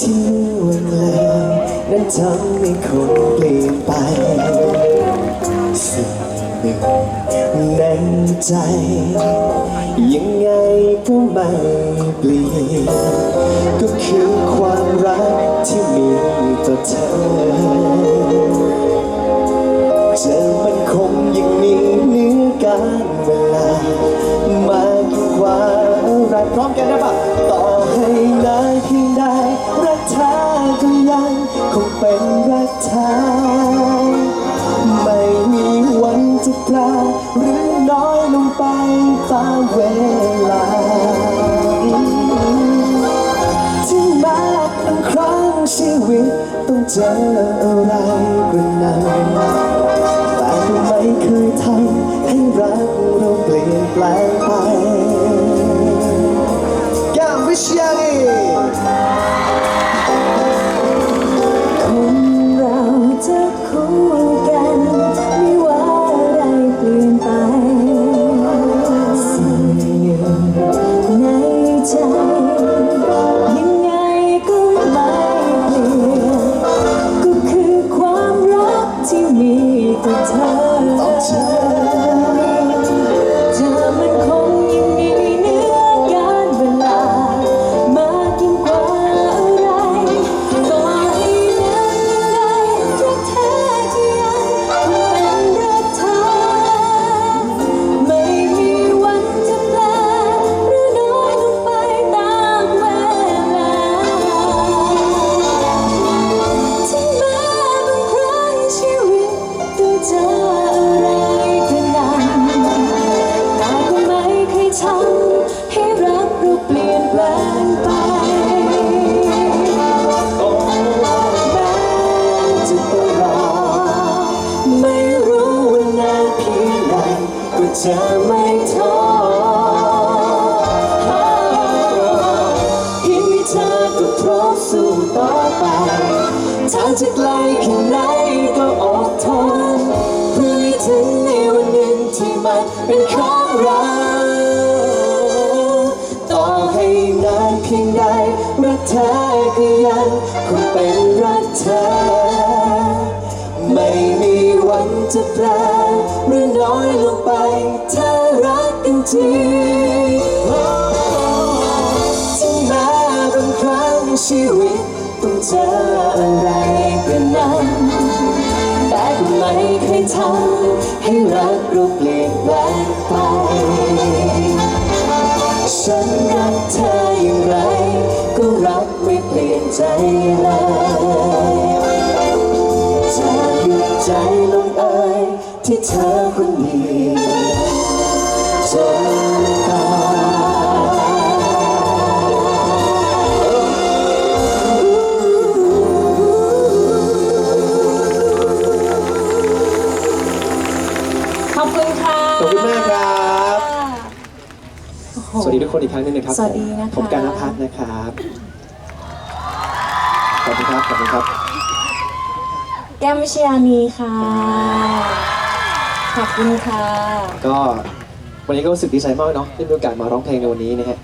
ที่ล่วงเลยนั้นทำให้คนเปลี่ยนไป สิ่งหนึ่งในใจ ยังไงก็ไม่เปลี่ยน ก็คือความรักที่มีต่อเธอเจอมันคงยังมีเนื้อการเวลามากกว่าอะไรพร้อมกันนะปะต่อ งเป็นรักเธอไม่มีวันจะแปลหรือน้อยลงไปตามเวลา ถึงแม้บางครั้งชีวิตต้องเจออะไรก็นั้นแต่ก็ไม่เคยทำให้รักเราเปลี่ยนแปลง จะไม่ท้อเพียงมีเธอก็พร้อมสู้ต่อไปทางจะไกลแค่ไหนก็อดทนเพื่อให้ถึงในวันหนึ่งที่มันเป็นของเราต่อให้นานเพียงใดรักเธอก็ยังคงเป็นรักเธอ จะแปลหรือน้อยลงไป ถ้ารักกันจริงถึงแม้บางครั้งชีวิตต้องเจออะไรก็นั้นแต่ก็ไม่เคยทำให้รักเราเปลี่ยนแปลงไป ฉันรักเธออย่างไร ก็รักไม่เปลี่ยนใจเลย ที่เธอคนเดียวจนตายขอบคุณค่ะ ขอบคุณมากครับ สวัสดีทุกคนอีกครั้งหนึงนะครับสวัสดีนะคะ ผมการณพัฒน์นะครับ ขอบคุณครับ ขอบคุณครับ แก้มวิชยานีค่ะ ขอบคุณค่ะ ก็วันนี้ก็รู้สึกดีใจมากเนาะที่มีโอกาสมาร้องเพลงในวันนี้นะฮะ